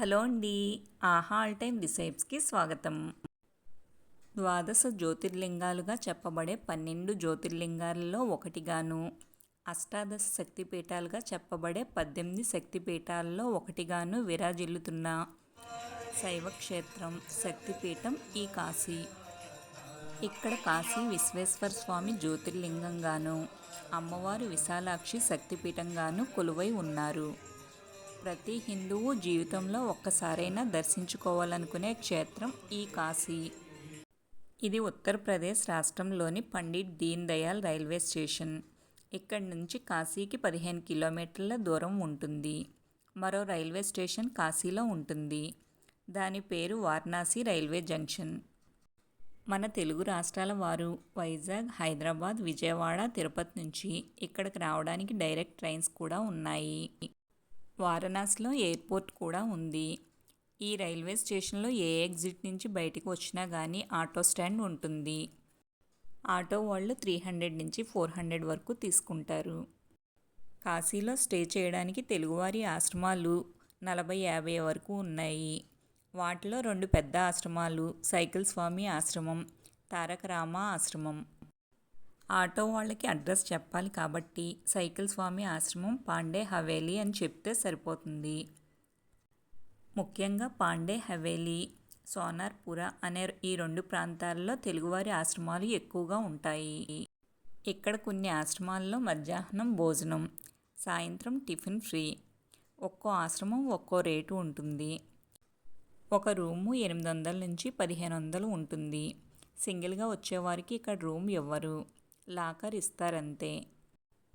Hello అండి. ఆహా all time రిసైప్స్కి స్వాగతం. ద్వాదశ జ్యోతిర్లింగాలుగా చెప్పబడే పన్నెండు జ్యోతిర్లింగాలలో ఒకటిగాను అష్టాదశ శక్తిపీఠాలుగా చెప్పబడే పద్దెనిమిది శక్తిపీఠాలలో ఒకటిగాను విరాజిల్లుతున్న శైవ క్షేత్రం శక్తిపీఠం ఈ కాశీ. ఇక్కడ కాశీ విశ్వేశ్వర స్వామి జ్యోతిర్లింగంగాను అమ్మవారు విశాలాక్షి శక్తిపీఠంగాను కొలువై ఉన్నారు. ప్రతి హిందువు జీవితంలో ఒక్కసారైనా దర్శించుకోవాలనుకునే క్షేత్రం ఈ కాశీ. ఇది ఉత్తరప్రదేశ్ రాష్ట్రంలోని పండిట్ దీన్ దయాల్ రైల్వే స్టేషన్. ఇక్కడి నుంచి కాశీకి పదిహేను కిలోమీటర్ల దూరం ఉంటుంది. మరో రైల్వే స్టేషన్ కాశీలో ఉంటుంది. దాని పేరు వారణాసి రైల్వే జంక్షన్. మన తెలుగు రాష్ట్రాల వారు వైజాగ్ హైదరాబాద్ విజయవాడ తిరుపతి నుంచి ఇక్కడికి రావడానికి డైరెక్ట్ ట్రైన్స్ కూడా ఉన్నాయి. వారణాసిలో ఎయిర్పోర్ట్ కూడా ఉంది. ఈ రైల్వే స్టేషన్లో ఏ ఎగ్జిట్ నుంచి బయటకు వచ్చినా కానీ ఆటో స్టాండ్ ఉంటుంది. ఆటో వాళ్ళు త్రీ హండ్రెడ్ నుంచి ఫోర్ హండ్రెడ్ వరకు తీసుకుంటారు. కాశీలో స్టే చేయడానికి తెలుగువారి ఆశ్రమాలు నలభై యాభై వరకు ఉన్నాయి. వాటిలో రెండు పెద్ద ఆశ్రమాలు సైకిల్ స్వామి ఆశ్రమం తారక రామ ఆశ్రమం. ఆటో వాళ్ళకి అడ్రస్ చెప్పాలి కాబట్టి సైకిల్ స్వామి ఆశ్రమం పాండే హవేలీ అని చెప్తే సరిపోతుంది. ముఖ్యంగా పాండే హవేలీ సోనార్పుర అనే ఈ రెండు ప్రాంతాల్లో తెలుగువారి ఆశ్రమాలు ఎక్కువగా ఉంటాయి. ఇక్కడ కొన్ని ఆశ్రమాల్లో మధ్యాహ్నం భోజనం సాయంత్రం టిఫిన్ ఫ్రీ. ఒక్కో ఆశ్రమం ఒక్కో రేటు ఉంటుంది. ఒక రూము ఎనిమిది వందల నుంచి పదిహేను వందలు ఉంటుంది. సింగిల్గా వచ్చేవారికి ఇక్కడ రూమ్ ఇవ్వరు లాకర్ ఇస్తారంతే.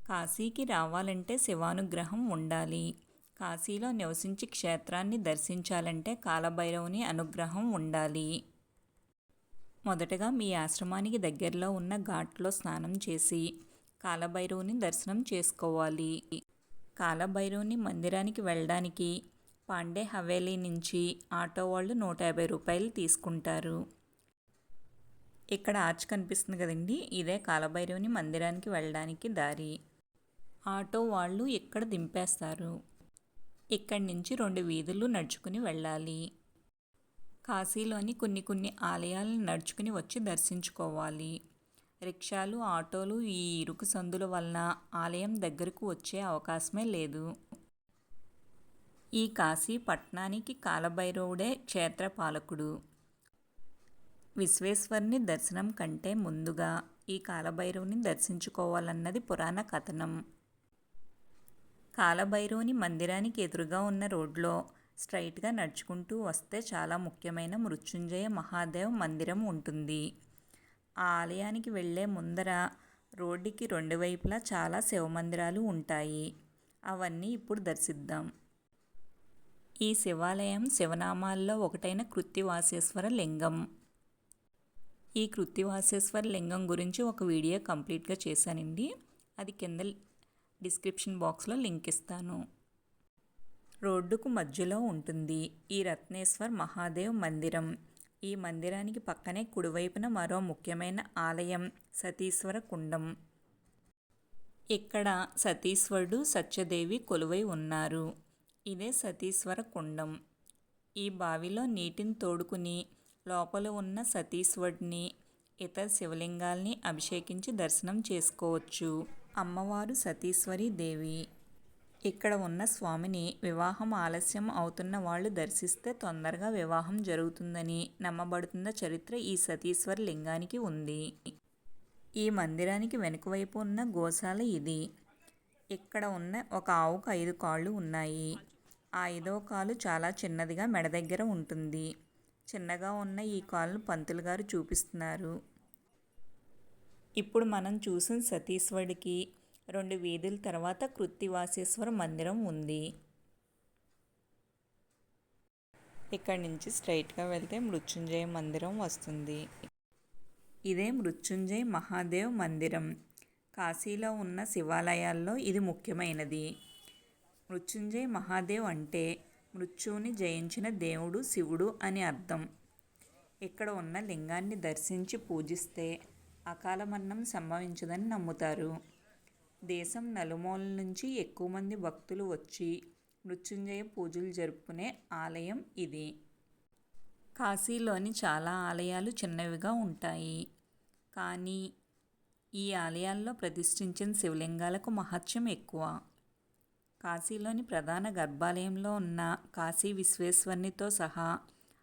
కాశీకి రావాలంటే శివానుగ్రహం ఉండాలి. కాశీలో నివసించి క్షేత్రాన్ని దర్శించాలంటే కాలభైరవుని అనుగ్రహం ఉండాలి. మొదటగా మీ ఆశ్రమానికి దగ్గరలో ఉన్న ఘాట్లో స్నానం చేసి కాలభైరవుని దర్శనం చేసుకోవాలి. కాలభైరవుని మందిరానికి వెళ్ళడానికి పాండే హవేలీ నుంచి ఆటో వాళ్ళు నూట యాభై రూపాయలు తీసుకుంటారు. ఇక్కడ ఆర్చ్ కనిపిస్తుంది కదండి. ఇదే కాలభైరవుని మందిరానికి వెళ్ళడానికి దారి. ఆటో వాళ్ళు ఇక్కడ దింపేస్తారు. ఇక్కడి నుంచి రెండు వీధులు నడుచుకుని వెళ్ళాలి. కాశీలోని కొన్ని కొన్ని ఆలయాలను నడుచుకుని వచ్చి దర్శించుకోవాలి. రిక్షాలు ఆటోలు ఈ ఇరుకు సందుల వలన ఆలయం దగ్గరకు వచ్చే అవకాశమే లేదు. ఈ కాశీ పట్టణానికి కాలభైరవుడే క్షేత్రపాలకుడు. విశ్వేశ్వరుని దర్శనం కంటే ముందుగా ఈ కాలభైరవుని దర్శించుకోవాలన్నది పురాణ కథనం. కాలభైరవుని మందిరానికి ఎదురుగా ఉన్న రోడ్లో స్ట్రైట్గా నడుచుకుంటూ వస్తే చాలా ముఖ్యమైన మృత్యుంజయ మహాదేవ్ మందిరం ఉంటుంది. ఆ ఆలయానికి వెళ్ళే ముందర రోడ్డుకి రెండు వైపులా చాలా శివమందిరాలు ఉంటాయి. అవన్నీ ఇప్పుడు దర్శిద్దాం. ఈ శివాలయం శివనామాల్లో ఒకటైన కృత్తివాసేశ్వర లింగం. ఈ కృత్తివాసేశ్వర లింగం గురించి ఒక వీడియో కంప్లీట్గా చేశానండి. అది కింద డిస్క్రిప్షన్ బాక్స్లో లింక్ ఇస్తాను. రోడ్డుకు మధ్యలో ఉంటుంది. ఈ రత్నేశ్వర్ మహాదేవ్ మందిరం. ఈ మందిరానికి పక్కనే కుడివైపున మరో ముఖ్యమైన ఆలయం సతీశ్వర కుండం. ఇక్కడ సతీశ్వరుడు సత్యదేవి కొలువై ఉన్నారు. ఇదే సతీశ్వర కుండం. ఈ బావిలో నీటిని తోడుకుని లోపల ఉన్న సతీశ్వరుడిని ఇతర శివలింగాల్ని అభిషేకించి దర్శనం చేసుకోవచ్చు. అమ్మవారు సతీశ్వరి దేవి. ఇక్కడ ఉన్న స్వామిని వివాహం ఆలస్యం అవుతున్న వాళ్ళు దర్శిస్తే తొందరగా వివాహం జరుగుతుందని నమ్మబడుతున్న చరిత్ర ఈ సతీశ్వర లింగానికి ఉంది. ఈ మందిరానికి వెనుక వైపు ఉన్న గోశాల ఇది. ఇక్కడ ఉన్న ఒక ఆవుకు ఐదు కాళ్ళు ఉన్నాయి. ఆ ఐదో కాలు చాలా చిన్నదిగా మెడ దగ్గర ఉంటుంది. చిన్నగా ఉన్న ఈ కాల్ను పంతులు గారు చూపిస్తున్నారు. ఇప్పుడు మనం చూసిన సతీశ్వరుడికి రెండు వీధుల తర్వాత కృత్తివాసేశ్వర మందిరం ఉంది. ఇక్కడి నుంచి స్ట్రైట్గా వెళ్తే మృత్యుంజయ మందిరం వస్తుంది. ఇదే మృత్యుంజయ మహాదేవ్ మందిరం. కాశీలో ఉన్న శివాలయాల్లో ఇది ముఖ్యమైనది. మృత్యుంజయ మహాదేవ్ అంటే మృత్యువుని జయించిన దేవుడు శివుడు అని అర్థం. ఇక్కడ ఉన్న లింగాన్ని దర్శించి పూజిస్తే అకాల మరణం సంభవించదని నమ్ముతారు. దేశం నలుమూల నుంచి ఎక్కువ మంది భక్తులు వచ్చి మృత్యుంజయ పూజలు జరుపుకునే ఆలయం ఇది. కాశీలోని చాలా ఆలయాలు చిన్నవిగా ఉంటాయి. కానీ ఈ ఆలయాల్లో ప్రతిష్ఠించిన శివలింగాలకు మహత్యం ఎక్కువ. కాశీలోని ప్రధాన గర్భాలయంలో ఉన్న కాశీ విశ్వేశ్వరునితో సహా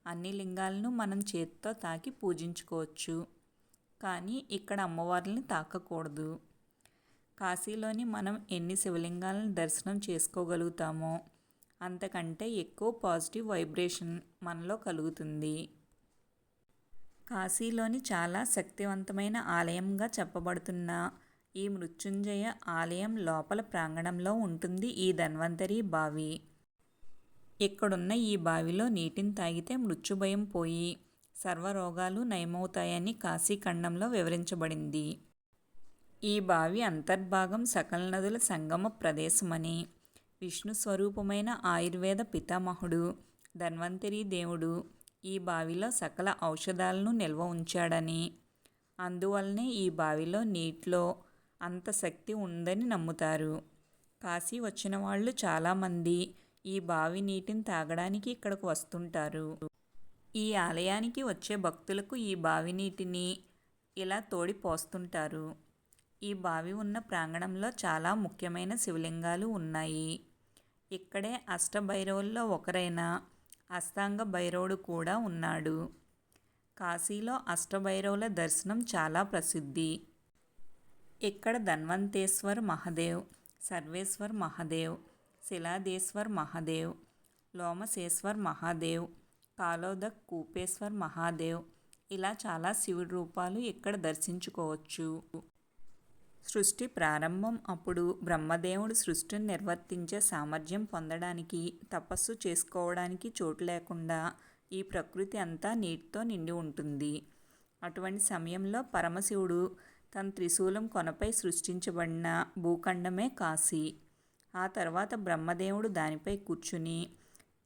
అన్ని లింగాలను మనం చేతితో తాకి పూజించుకోవచ్చు. కానీ ఇక్కడ అమ్మవారిని తాకకూడదు. కాశీలోని మనం ఎన్ని శివలింగాలను దర్శనం చేసుకోగలుగుతామో అంతకంటే ఎక్కువ పాజిటివ్ వైబ్రేషన్ మనలో కలుగుతుంది. కాశీలోని చాలా శక్తివంతమైన ఆలయంగా చెప్పబడుతున్న ఈ మృత్యుంజయ ఆలయం లోపల ప్రాంగణంలో ఉంటుంది ఈ ధన్వంతరి బావి. ఇక్కడున్న ఈ బావిలో నీటిని తాగితే మృత్యుభయం పోయి సర్వరోగాలు నయమవుతాయని కాశీఖండంలో వివరించబడింది. ఈ బావి అంతర్భాగం సకల నదుల సంగమ ప్రదేశమని విష్ణు స్వరూపమైన ఆయుర్వేద పితామహుడు ధన్వంతరి దేవుడు ఈ బావిలో సకల ఔషధాలను నిల్వ ఉంచాడని అందువల్లనే ఈ బావిలో నీటిలో అంత శక్తి ఉందని నమ్ముతారు. కాశీ వచ్చిన వాళ్ళు చాలామంది ఈ బావి నీటిని తాగడానికి ఇక్కడికి వస్తుంటారు. ఈ ఆలయానికి వచ్చే భక్తులకు ఈ బావి నీటిని ఇలా తోడి పోస్తుంటారు. ఈ బావి ఉన్న ప్రాంగణంలో చాలా ముఖ్యమైన శివలింగాలు ఉన్నాయి. ఇక్కడే అష్టభైరవుల్లో ఒకరైన అష్టాంగ భైరవుడు కూడా ఉన్నాడు. కాశీలో అష్టభైరవుల దర్శనం చాలా ప్రసిద్ధి. ఇక్కడ ధన్వంతేశ్వర్ మహదేవ్ సర్వేశ్వర్ మహదేవ్ శిలాదేశ్వర్ మహాదేవ్ లోమశేశ్వర్ మహాదేవ్ కాలోదక్ కూపేశ్వర్ మహాదేవ్ ఇలా చాలా శివుడి రూపాలు ఇక్కడ దర్శించుకోవచ్చు? సృష్టి ప్రారంభం అప్పుడు బ్రహ్మదేవుడు సృష్టిని నిర్వర్తించే సామర్థ్యం పొందడానికి తపస్సు చేసుకోవడానికి చోటు లేకుండా ఈ ప్రకృతి అంతా నీటితో నిండి ఉంటుంది. అటువంటి సమయంలో పరమశివుడు తన త్రిశూలం కొనపై సృష్టించబడిన భూఖండమే కాశీ. ఆ తర్వాత బ్రహ్మదేవుడు దానిపై కూర్చుని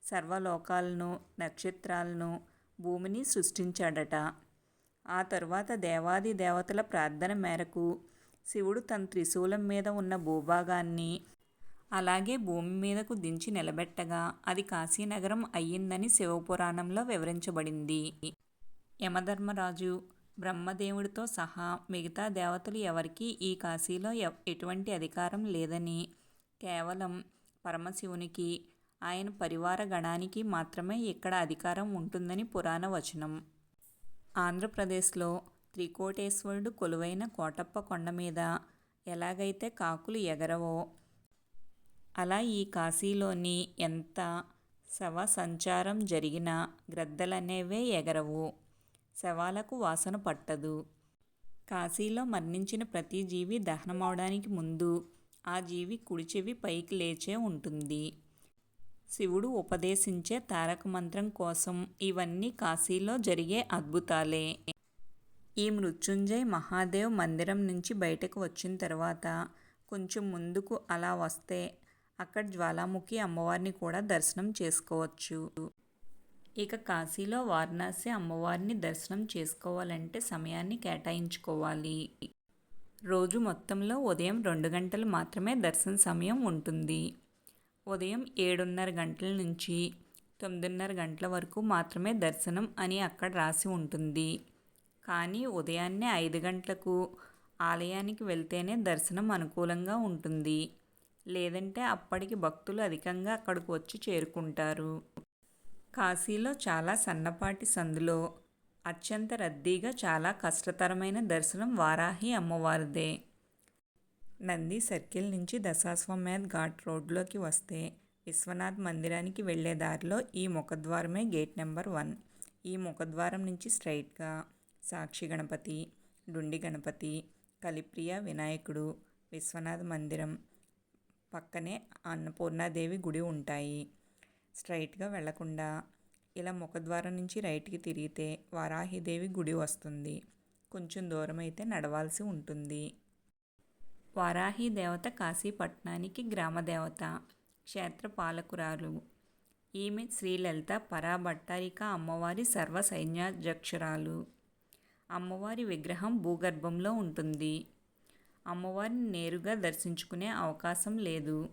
సర్వలోకాలను నక్షత్రాలను భూమిని సృష్టించాడట. ఆ తర్వాత దేవాది దేవతల ప్రార్థన మేరకు శివుడు తన త్రిశూలం మీద ఉన్న భూభాగాన్ని అలాగే భూమి మీదకు దించి నిలబెట్టగా అది కాశీనగరం అయ్యిందని శివపురాణంలో వివరించబడింది. యమధర్మరాజు బ్రహ్మదేవుడితో సహా మిగతా దేవతలు ఎవరికీ ఈ కాశీలో ఎటువంటి అధికారం లేదని. కేవలం పరమశివునికి ఆయన పరివార గణానికి మాత్రమే ఇక్కడ అధికారం ఉంటుందని పురాణ వచనం. ఆంధ్రప్రదేశ్లో త్రికోటేశ్వరుడు కొలువైన కోటప్ప కొండ మీద ఎలాగైతే కాకులు ఎగరవో అలా ఈ కాశీలోని ఎంత శవ సంచారం జరిగినా గ్రద్దలనేవే ఎగరవు. శవాలకు వాసన పట్టదు. కాశీలో మరణించిన ప్రతి జీవి దహనమవడానికి ముందు ఆ జీవి కుడి చెవి పైకి లేచే ఉంటుంది. శివుడు ఉపదేశించే తారక మంత్రం కోసం ఇవన్నీ కాశీలో జరిగే అద్భుతాలే. ఈ మృత్యుంజయ్ మహాదేవ్ మందిరం నుంచి బయటకు వచ్చిన తర్వాత కొంచెం ముందుకు అలా వస్తే అక్కడ జ్వాలాముఖి అమ్మవారిని కూడా దర్శనం చేసుకోవచ్చు. ఇక కాశీలో వారణాసి అమ్మవారిని దర్శనం చేసుకోవాలంటే సమయాన్ని కేటాయించుకోవాలి. రోజు మొత్తంలో ఉదయం రెండు గంటలు మాత్రమే దర్శన సమయం ఉంటుంది. ఉదయం ఏడున్నర గంటల నుంచి తొమ్మిదిన్నర గంటల వరకు మాత్రమే దర్శనం అని అక్కడ రాసి ఉంటుంది. కానీ ఉదయాన్నే ఐదు గంటలకు ఆలయానికి వెళ్తేనే దర్శనం అనుకూలంగా ఉంటుంది. లేదంటే అప్పటికి భక్తులు అధికంగా అక్కడికి వచ్చి చేరుకుంటారు. కాశీలో చాలా సన్నపాటి సందులో అత్యంత రద్దీగా చాలా కష్టతరమైన దర్శనం వారాహి అమ్మవారిదే. నంది సర్కిల్ నుంచి దశాశ్వమేధ్ ఘాట్ రోడ్లోకి వస్తే విశ్వనాథ్ మందిరానికి వెళ్ళే దారిలో ఈ ముఖద్వారమే గేట్ నెంబర్ వన్. ఈ ముఖద్వారం నుంచి స్ట్రైట్గా సాక్షి గణపతి డుండి గణపతి కలిప్రియ వినాయకుడు విశ్వనాథ్ మందిరం పక్కనే అన్నపూర్ణాదేవి గుడి ఉంటాయి. స్ట్రైట్గా వెళ్ళకుండా ఇలా ముఖద్వారం నుంచి రైట్కి తిరిగితే వారాహిదేవి గుడి వస్తుంది. కొంచెం దూరం అయితే నడవాల్సి ఉంటుంది. వారాహి దేవత కాశీపట్నానికి గ్రామదేవత క్షేత్ర పాలకురాలు. ఈమె శ్రీలలిత పరాభట్టారిక అమ్మవారి సర్వ సైన్యాధ్యక్షురాలు. అమ్మవారి విగ్రహం భూగర్భంలో ఉంటుంది. అమ్మవారిని నేరుగా దర్శించుకునే అవకాశం లేదు.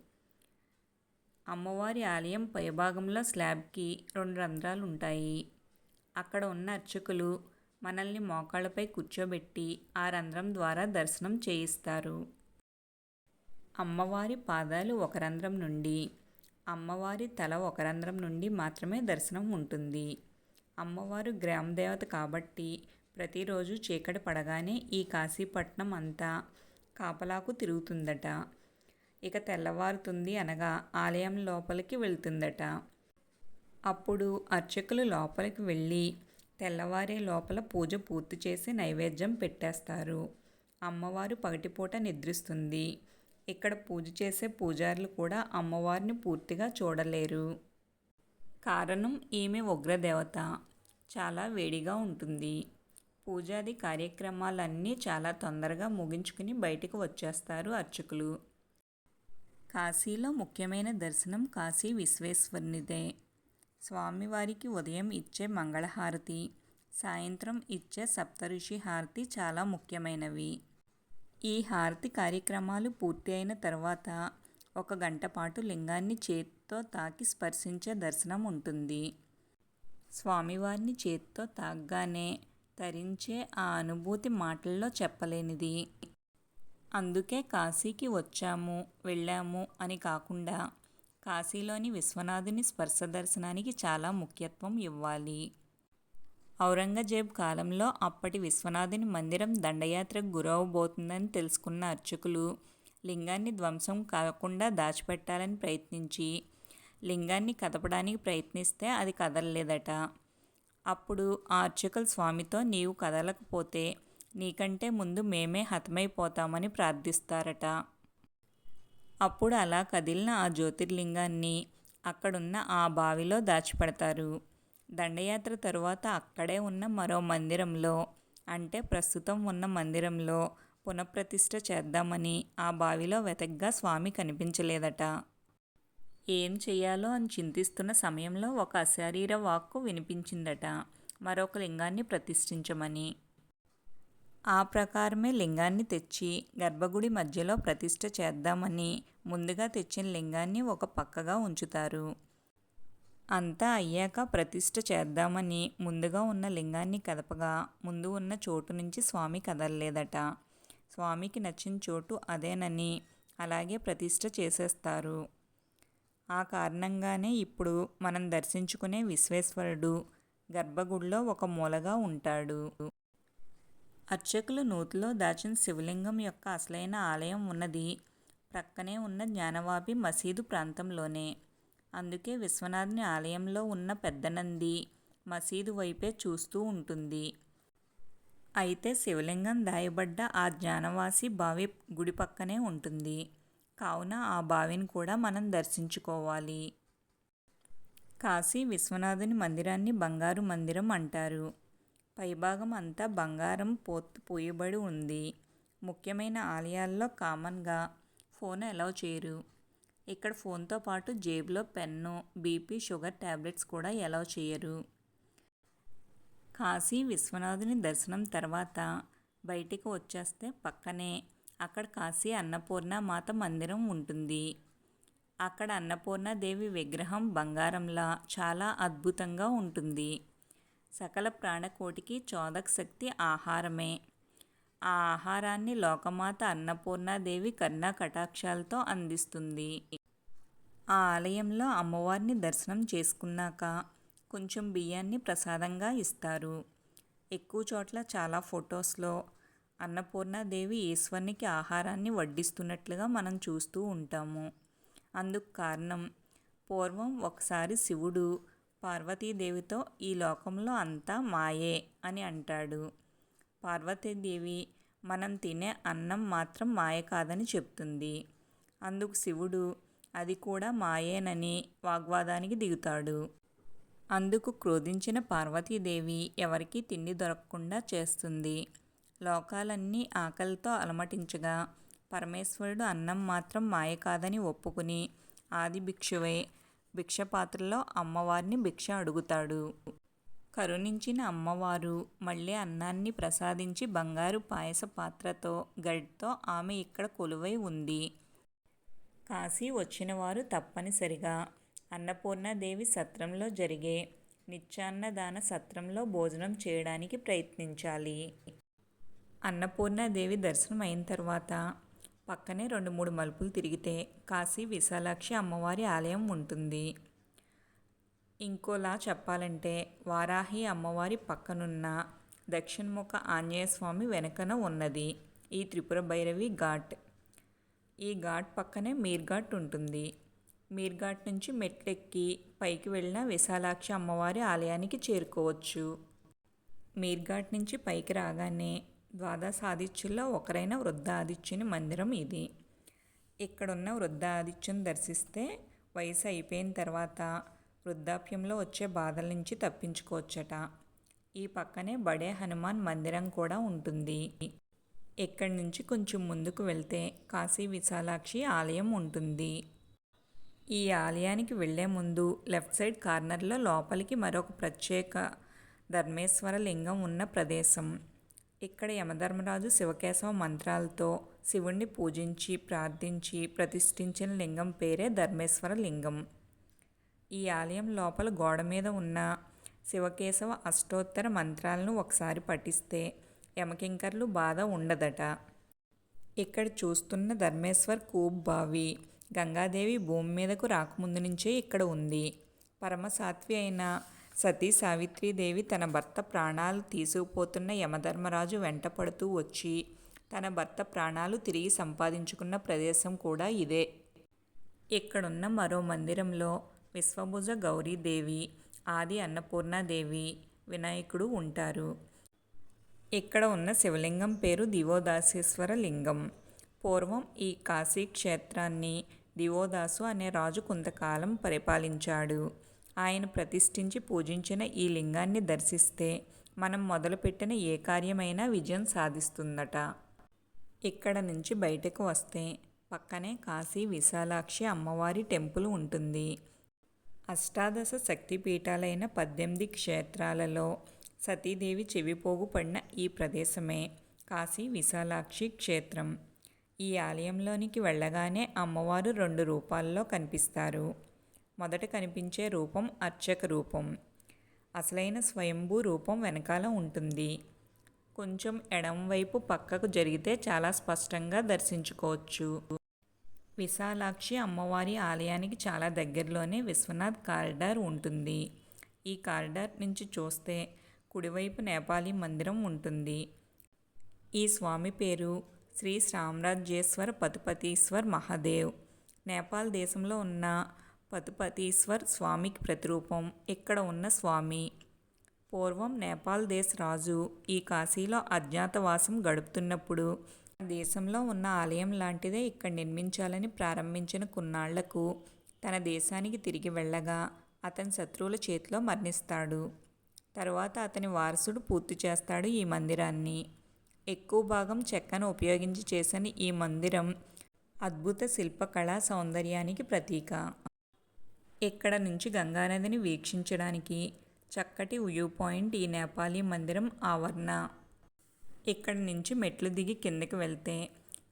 అమ్మవారి ఆలయం పైభాగంలో స్లాబ్కి రెండు రంధ్రాలు ఉంటాయి అక్కడ ఉన్న అర్చకులు మనల్ని మోకాళ్ళపై కూర్చోబెట్టి ఆ రంధ్రం ద్వారా దర్శనం చేయిస్తారు. అమ్మవారి పాదాలు ఒక రంధ్రం నుండి అమ్మవారి తల ఒక రంధ్రం నుండి మాత్రమే దర్శనం ఉంటుంది. అమ్మవారు గ్రామదేవత కాబట్టి ప్రతిరోజు చీకటి పడగానే ఈ కాశీపట్నం అంతా కాపలాకు తిరుగుతుందట. ఇక తెల్లవారుతుంది అనగా ఆలయం లోపలికి వెళ్తుందట. అప్పుడు అర్చకులు లోపలికి వెళ్ళి తెల్లవారే లోపల పూజ పూర్తి చేసి నైవేద్యం పెట్టేస్తారు. అమ్మవారు పగటిపూట నిద్రిస్తుంది. ఇక్కడ పూజ చేసే పూజారులు కూడా అమ్మవారిని పూర్తిగా చూడలేరు. కారణం ఈమె ఉగ్రదేవత. చాలా వేడిగా ఉంటుంది. పూజాది కార్యక్రమాలన్నీ చాలా తొందరగా ముగించుకుని బయటికి వచ్చేస్తారు అర్చకులు. కాశీలో ముఖ్యమైన దర్శనం కాశీ విశ్వేశ్వరునిదే. స్వామివారికి ఉదయం ఇచ్చే మంగళహారతి సాయంత్రం ఇచ్చే సప్తఋషి హారతి చాలా ముఖ్యమైనవి. ఈ హారతి కార్యక్రమాలు పూర్తి అయిన తర్వాత ఒక గంట పాటు లింగాన్ని చేతితో తాకి స్పర్శించే దర్శనం ఉంటుంది. స్వామివారిని చేతితో తాగ్గానే తరించే ఆ అనుభూతి మాటల్లో చెప్పలేనిది. అందుకే కాశీకి వచ్చాము వెళ్ళాము అని కాకుండా కాశీలోని విశ్వనాథుని స్పర్శ దర్శనానికి చాలా ముఖ్యత్వం ఇవ్వాలి. ఔరంగజేబ్ కాలంలో అప్పటి విశ్వనాథుని మందిరం దండయాత్రకు గురవబోతుందని తెలుసుకున్న అర్చకులు లింగాన్ని ధ్వంసం కాకుండా దాచిపెట్టాలని ప్రయత్నించి లింగాన్ని కదపడానికి ప్రయత్నిస్తే అది కదలలేదట. అప్పుడు ఆ అర్చకులు స్వామితో నీవు కదలకపోతే నీకంటే ముందు మేమే హతమైపోతామని ప్రార్థిస్తారట. అప్పుడు అలా కదిలిన ఆ జ్యోతిర్లింగాన్ని అక్కడున్న ఆ బావిలో దాచిపెడతారు. దండయాత్ర తరువాత అక్కడే ఉన్న మరో మందిరంలో అంటే ప్రస్తుతం ఉన్న మందిరంలో పునఃప్రతిష్ఠ చేద్దామని ఆ బావిలో వెతగ్గా స్వామి కనిపించలేదట. ఏం చేయాలో అని చింతిస్తున్న సమయంలో ఒక అశారీర వాక్కు వినిపించిందట. మరొక లింగాన్ని ప్రతిష్ఠించమని. ఆ ప్రకారమే లింగాన్ని తెచ్చి గర్భగుడి మధ్యలో ప్రతిష్ఠ చేద్దామని ముందుగా తెచ్చిన లింగాన్ని ఒక పక్కగా ఉంచుతారు. అంతా అయ్యాక ప్రతిష్ఠ చేద్దామని ముందుగా ఉన్న లింగాన్ని కదపగా ముందు ఉన్న చోటు నుంచి స్వామి కదలలేదట. స్వామికి నచ్చిన చోటు అదేనని అలాగే ప్రతిష్ఠ చేసేస్తారు. ఆ కారణంగానే ఇప్పుడు మనం దర్శించుకునే విశ్వేశ్వరుడు గర్భగుడిలో ఒక మూలగా ఉంటాడు. అర్చకులు నూతిలో దాచిన శివలింగం యొక్క అసలైన ఆలయం ఉన్నది. ప్రక్కనే ఉన్న జ్ఞానవాపి మసీదు ప్రాంతంలోనే. అందుకే విశ్వనాథుని ఆలయంలో ఉన్న పెద్ద నంది మసీదు వైపే చూస్తూ ఉంటుంది. అయితే శివలింగం దాయబడ్డ ఆ జ్ఞానవాసి బావి గుడి పక్కనే ఉంటుంది. కావున ఆ బావిని కూడా మనం దర్శించుకోవాలి. కాశీ విశ్వనాథుని మందిరాన్ని బంగారు మందిరం అంటారు. పైభాగం అంతా బంగారం పోత పోయబడి ఉంది. ముఖ్యమైన ఆలయాల్లో కామన్గా ఫోన్ అలౌ చేయరు. ఇక్కడ ఫోన్తో పాటు జేబులో పెన్ను బీపీ షుగర్ ట్యాబ్లెట్స్ కూడా అలౌ చేయరు. కాశీ విశ్వనాథుని దర్శనం తర్వాత బయటికి వచ్చేస్తే పక్కనే అక్కడ కాశీ అన్నపూర్ణ మాత మందిరం ఉంటుంది. అక్కడ అన్నపూర్ణ దేవి విగ్రహం బంగారంలా చాలా అద్భుతంగా ఉంటుంది. సకల ప్రాణకోటికి చోదక శక్తి ఆహారమే. ఆ ఆహారాన్ని లోకమాత అన్నపూర్ణాదేవి కన్నా కటాక్షాలతో అందిస్తుంది. ఆ ఆలయంలో అమ్మవారిని దర్శనం చేసుకున్నాక కొంచెం బియ్యాన్ని ప్రసాదంగా ఇస్తారు. ఎక్కువ చోట్ల చాలా ఫొటోస్లో అన్నపూర్ణాదేవి ఈశ్వరునికి ఆహారాన్ని వడ్డిస్తున్నట్లుగా మనం చూస్తూ ఉంటాము. అందుకు కారణం పూర్వం ఒకసారి శివుడు పార్వతీదేవితో ఈ లోకంలో అంతా మాయే అని అంటాడు. పార్వతీదేవి మనం తినే అన్నం మాత్రం మాయ కాదని చెప్తుంది. అందుకు శివుడు అది కూడా మాయేనని వాగ్వాదానికి దిగుతాడు. అందుకు క్రోధించిన పార్వతీదేవి ఎవరికీ తిండి దొరకకుండా చేస్తుంది. లోకాలన్నీ ఆకలితో అలమటించగా పరమేశ్వరుడు అన్నం మాత్రం మాయ కాదని ఒప్పుకుని ఆది భిక్షువై భిక్షపాత్రలో అమ్మవారిని భిక్ష అడుగుతాడు. కరుణించిన అమ్మవారు మళ్ళీ అన్నాన్ని ప్రసాదించి బంగారు పాయస పాత్రతో గడితో ఆమె ఇక్కడ కొలువై ఉంది. కాశీ వచ్చినవారు తప్పనిసరిగా అన్నపూర్ణాదేవి సత్రంలో జరిగే నిత్యాన్నదాన సత్రంలో భోజనం చేయడానికి ప్రయత్నించాలి. అన్నపూర్ణాదేవి దర్శనం అయిన తర్వాత పక్కనే రెండు మూడు మలుపులు తిరిగితే కాశీ విశాలాక్షి అమ్మవారి ఆలయం ఉంటుంది. ఇంకోలా చెప్పాలంటే వారాహి అమ్మవారి పక్కనున్న దక్షిణముఖ ఆంజనేయ స్వామి వెనకన ఉన్నది ఈ త్రిపుర భైరవి ఘాట్. ఈ ఘాట్ పక్కనే మీర్ఘాట్ ఉంటుంది. మీర్ఘాట్ నుంచి మెట్లెక్కి పైకి వెళ్ళిన విశాలాక్షి అమ్మవారి ఆలయానికి చేరుకోవచ్చు. మీర్ఘాట్ నుంచి పైకి రాగానే ద్వాదశాదిత్యుల్లో ఒకరైన వృద్ధాదిత్యుని మందిరం ఇది. ఇక్కడున్న వృద్ధాదిత్యుని దర్శిస్తే వయసు అయిపోయిన తర్వాత వృద్ధాప్యంలో వచ్చే బాధల నుంచి తప్పించుకోవచ్చట. ఈ పక్కనే బడే హనుమాన్ మందిరం కూడా ఉంటుంది. ఇక్కడి నుంచి కొంచెం ముందుకు వెళ్తే కాశీ విశాలాక్షి ఆలయం ఉంటుంది. ఈ ఆలయానికి వెళ్ళే ముందు లెఫ్ట్ సైడ్ కార్నర్లో లోపలికి మరొక ప్రత్యేక ధర్మేశ్వర లింగం ఉన్న ప్రదేశం. ఇక్కడ యమధర్మరాజు శివకేశవ మంత్రాలతో శివుణ్ణి పూజించి ప్రార్థించి ప్రతిష్ఠించిన లింగం పేరే ధర్మేశ్వర లింగం. ఈ ఆలయం లోపల గోడ మీద ఉన్న శివకేశవ అష్టోత్తర మంత్రాలను ఒకసారి పఠిస్తే యమకింకర్లు బాధ ఉండదట. ఇక్కడ చూస్తున్న ధర్మేశ్వర్ కూబ్ బావి గంగాదేవి భూమి మీదకు రాకముందు నుంచే ఇక్కడ ఉంది. పరమసాత్వి అయిన సతీ సావిత్రీదేవి తన భర్త ప్రాణాలు తీసుకుపోతున్న యమధర్మరాజు వెంటపడుతూ వచ్చి తన భర్త ప్రాణాలు తిరిగి సంపాదించుకున్న ప్రదేశం కూడా ఇదే. ఇక్కడున్న మరో మందిరంలో విశ్వభుజ గౌరీదేవి ఆది అన్నపూర్ణాదేవి వినాయకుడు ఉంటారు. ఇక్కడ ఉన్న శివలింగం పేరు దివోదాసేశ్వర లింగం. పూర్వం ఈ కాశీ క్షేత్రాన్ని దివోదాసు అనే రాజు కొంతకాలం పరిపాలించాడు. ఆయన ప్రతిష్ఠించి పూజించిన ఈ లింగాన్ని దర్శిస్తే మనం మొదలుపెట్టిన ఏ కార్యమైనా విజయం సాధిస్తుందట. ఇక్కడ నుంచి బయటకు వస్తే పక్కనే కాశీ విశాలాక్షి అమ్మవారి టెంపుల్ ఉంటుంది. అష్టాదశ శక్తిపీఠాలైన పద్దెనిమిది క్షేత్రాలలో సతీదేవి చెవిపోగు పడిన ఈ ప్రదేశమే కాశీ విశాలాక్షి క్షేత్రం. ఈ ఆలయంలోనికి వెళ్ళగానే అమ్మవారు రెండు రూపాల్లో కనిపిస్తారు. మొదట కనిపించే రూపం అర్చక రూపం. అసలైన స్వయంభూ రూపం వెనకాల ఉంటుంది. కొంచెం ఎడంవైపు పక్కకు జరిగితే చాలా స్పష్టంగా దర్శించుకోవచ్చు. విశాలాక్షి అమ్మవారి ఆలయానికి చాలా దగ్గరలోనే విశ్వనాథ్ కారిడార్ ఉంటుంది. ఈ కారిడార్ నుంచి చూస్తే కుడివైపు నేపాలీ మందిరం ఉంటుంది. ఈ స్వామి పేరు శ్రీ సామ్రాజ్యేశ్వర పతుపతీశ్వర్ మహాదేవ్. నేపాల్ దేశంలో ఉన్న పతుపతీశ్వర్ స్వామికి ప్రతిరూపం. ఇక్కడ ఉన్న స్వామి? పూర్వం నేపాల్ దేశ రాజు. ఈ కాశీలో అజ్ఞాతవాసం గడుపుతున్నప్పుడు దేశంలో ఉన్న ఆలయం లాంటిదే ఇక్కడ నిర్మించాలని ప్రారంభించిన కొన్నాళ్ళకు తన దేశానికి తిరిగి వెళ్ళగా అతని శత్రువుల చేతిలో మరణిస్తాడు. తర్వాత అతని వారసుడు పూర్తి చేస్తాడు ఈ మందిరాన్ని. ఎక్కువ భాగం చెక్కను ఉపయోగించి చేసిన ఈ మందిరం అద్భుత శిల్పకళా సౌందర్యానికి ప్రతీక. ఇక్కడ నుంచి గంగానదిని వీక్షించడానికి చక్కటి వ్యూ పాయింట్ ఈ నేపాలీ మందిరం ఆవరణ. ఇక్కడ నుంచి మెట్లు దిగి కిందకి వెళ్తే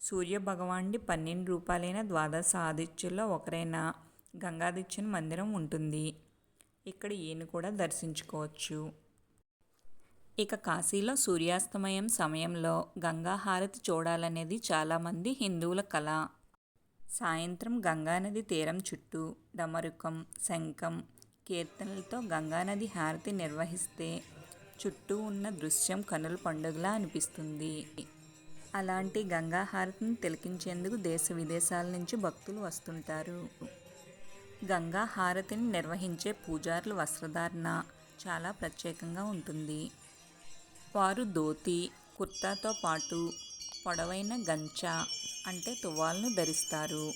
సూర్య భగవానుడి పన్నెండు రూపాయలైన ద్వాదశ ఆదిత్యుల్లో ఒకరైన గంగాదిత్యుని మందిరం ఉంటుంది. ఇక్కడ ఈయన కూడా దర్శించుకోవచ్చు. ఇక కాశీలో సూర్యాస్తమయం సమయంలో గంగా హారతి చూడాలనేది చాలామంది హిందువుల కళ సాయంత్రం గంగానది తీరం చుట్టూ డమరుకం శంఖం కీర్తనలతో గంగానది హారతి నిర్వహిస్తే చుట్టూ ఉన్న దృశ్యం కనుల పండుగలా అనిపిస్తుంది. అలాంటి గంగా హారతిని తిలకించేందుకు దేశ విదేశాల నుంచి భక్తులు వస్తుంటారు. గంగా హారతిని నిర్వహించే పూజారుల వస్త్రధారణ చాలా ప్రత్యేకంగా ఉంటుంది. వారు ధోతి కుర్తాతో పాటు పొడవైన గంచా అంటే తువాల్ను ధరిస్తారు.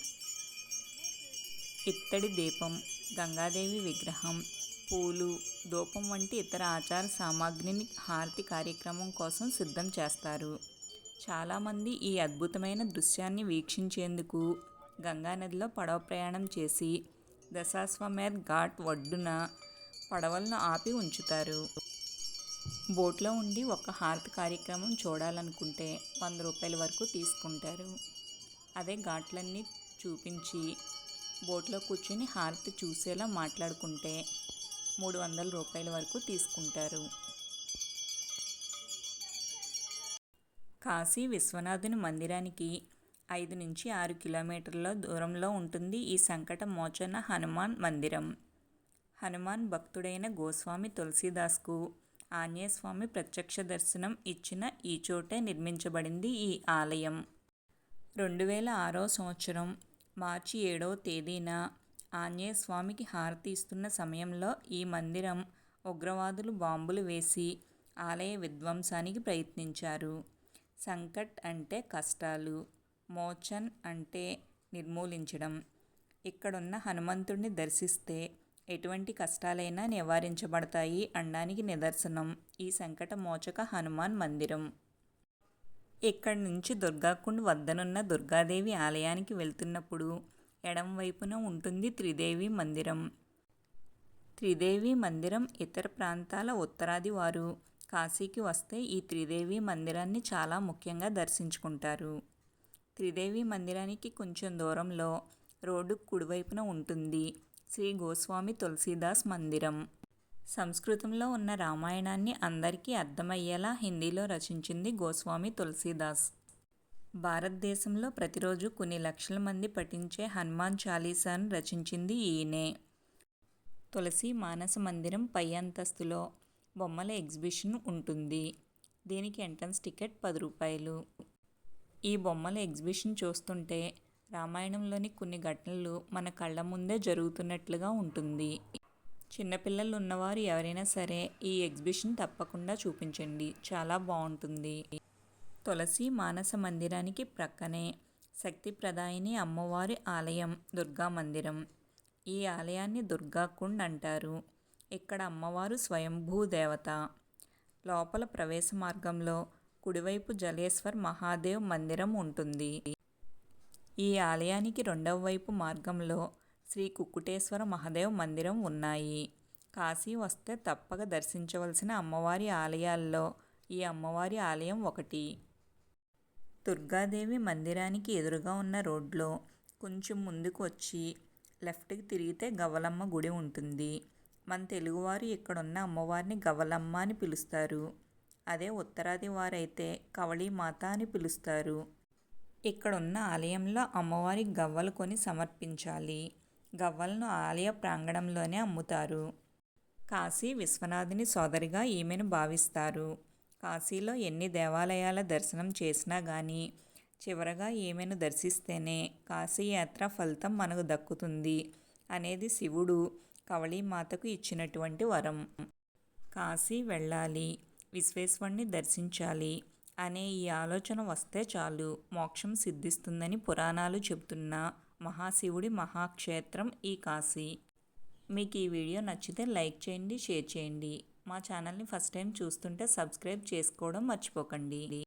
ఇత్తడి దీపం గంగాదేవి విగ్రహం పూలు దూపం వంటి ఇతర ఆచార సామాగ్రిని హారతి కార్యక్రమం కోసం సిద్ధం చేస్తారు. చాలామంది ఈ అద్భుతమైన దృశ్యాన్ని వీక్షించేందుకు గంగానదిలో పడవ ప్రయాణం చేసి దశాశ్వమేధ్ ఘాట్ ఒడ్డున పడవలను ఆపి ఉంచుతారు. బోట్లో ఉండి ఒక హారతి కార్యక్రమం చూడాలనుకుంటే వంద రూపాయల వరకు తీసుకుంటారు. అదే ఘాట్లన్నీ చూపించి బోట్లో కూర్చొని హారతి చూసేలా మాట్లాడుకుంటే మూడు వందల రూపాయల వరకు తీసుకుంటారు. కాశీ విశ్వనాథుని మందిరానికి ఐదు నుంచి ఆరు కిలోమీటర్ల దూరంలో ఉంటుంది ఈ సంకట మోచన హనుమాన్ మందిరం. హనుమాన్ భక్తుడైన గోస్వామి తులసీదాస్కు ఆంజనేయస్వామి ప్రత్యక్ష దర్శనం ఇచ్చిన ఈ చోటే నిర్మించబడింది ఈ ఆలయం. రెండు వేల ఆరో సంవత్సరం మార్చి ఏడవ తేదీన ఆంజనేయస్వామికి హారతి ఇస్తున్న సమయంలో ఈ మందిరం ఉగ్రవాదులు బాంబులు వేసి ఆలయ విధ్వంసానికి ప్రయత్నించారు. సంకట్ అంటే కష్టాలు మోచన్ అంటే నిర్మూలించడం. ఇక్కడున్న హనుమంతుడిని దర్శిస్తే ఎటువంటి కష్టాలైనా నివారించబడతాయి అనడానికి నిదర్శనం. ఈ సంకట మోచక హనుమాన్ మందిరం. ఇక్కడి నుంచి దుర్గాకుండ్ వద్దనున్న దుర్గాదేవి ఆలయానికి వెళ్తున్నప్పుడు ఎడం వైపున ఉంటుంది త్రిదేవి మందిరం. త్రిదేవి మందిరం ఇతర ప్రాంతాల ఉత్తరాది వారు. కాశీకి వస్తే ఈ త్రిదేవి మందిరాన్ని చాలా ముఖ్యంగా దర్శించుకుంటారు. త్రిదేవి మందిరానికి కొంచెం దూరంలో రోడ్డు కుడివైపున ఉంటుంది. శ్రీ గోస్వామి తులసీదాస్ మందిరం. సంస్కృతంలో ఉన్న రామాయణాన్ని అందరికీ అర్థమయ్యేలా హిందీలో రచించింది గోస్వామి తులసీదాస్. భారతదేశంలో ప్రతిరోజు కొన్ని లక్షల మంది పఠించే హనుమాన్ చాలీసాను రచించింది ఈయనే. తులసి మానస మందిరం పై అంతస్తులో బొమ్మల ఎగ్జిబిషన్ ఉంటుంది. దీనికి ఎంట్రన్స్ టికెట్ పది రూపాయలు. ఈ బొమ్మల ఎగ్జిబిషన్ చూస్తుంటే రామాయణంలోని కొన్ని ఘటనలు మన కళ్ళ ముందే జరుగుతున్నట్లుగా ఉంటుంది. చిన్నపిల్లలు ఉన్నవారు ఎవరైనా సరే ఈ ఎగ్జిబిషన్ తప్పకుండా చూపించండి. చాలా బాగుంటుంది. తులసి మానస మందిరానికి ప్రక్కనే శక్తి ప్రదాయిని అమ్మవారి ఆలయం దుర్గా మందిరం. ఈ ఆలయాన్ని దుర్గాకుండ్ అంటారు. ఇక్కడ అమ్మవారు స్వయంభూ దేవత. లోపల ప్రవేశ మార్గంలో కుడివైపు జలేశ్వర్ మహాదేవ్ మందిరం ఉంటుంది. ఈ ఆలయానికి రెండవ వైపు మార్గంలో శ్రీ కుక్కుటేశ్వర మహాదేవ్ మందిరం ఉన్నాయి. కాశీ వస్తే తప్పక దర్శించవలసిన అమ్మవారి ఆలయాల్లో ఈ అమ్మవారి ఆలయం ఒకటి. దుర్గాదేవి మందిరానికి ఎదురుగా ఉన్న రోడ్లో కొంచెం ముందుకు వచ్చి లెఫ్ట్కి తిరిగితే గవలమ్మ గుడి ఉంటుంది. మన తెలుగువారు ఇక్కడున్న అమ్మవారిని గవలమ్మ అని పిలుస్తారు. అదే ఉత్తరాది వారైతే కవళీమాత అని పిలుస్తారు. ఇక్కడున్న ఆలయంలో అమ్మవారి గవ్వలు కొని సమర్పించాలి. గవ్వలను ఆలయ ప్రాంగణంలోనే అమ్ముతారు. కాశీ విశ్వనాథుని సోదరిగా ఈమెను భావిస్తారు. కాశీలో ఎన్ని దేవాలయాల దర్శనం చేసినా కానీ చివరగా ఈమెను దర్శిస్తేనే కాశీయాత్ర ఫలితం మనకు దక్కుతుంది అనేది శివుడు కవళీమాతకు ఇచ్చినటువంటి వరం. కాశీ వెళ్ళాలి విశ్వేశ్వరుణ్ణి దర్శించాలి అనే ఈ ఆలోచన వస్తే చాలు. మోక్షం సిద్ధిస్తుందని పురాణాలు చెబుతున్న మహాశివుడి మహాక్షేత్రం ఈ కాశీ. మీకు ఈ వీడియో నచ్చితే లైక్ చేయండి షేర్ చేయండి. మా ఛానల్ని ఫస్ట్ టైం చూస్తుంటే సబ్స్క్రైబ్ చేసుకోవడం మర్చిపోకండి.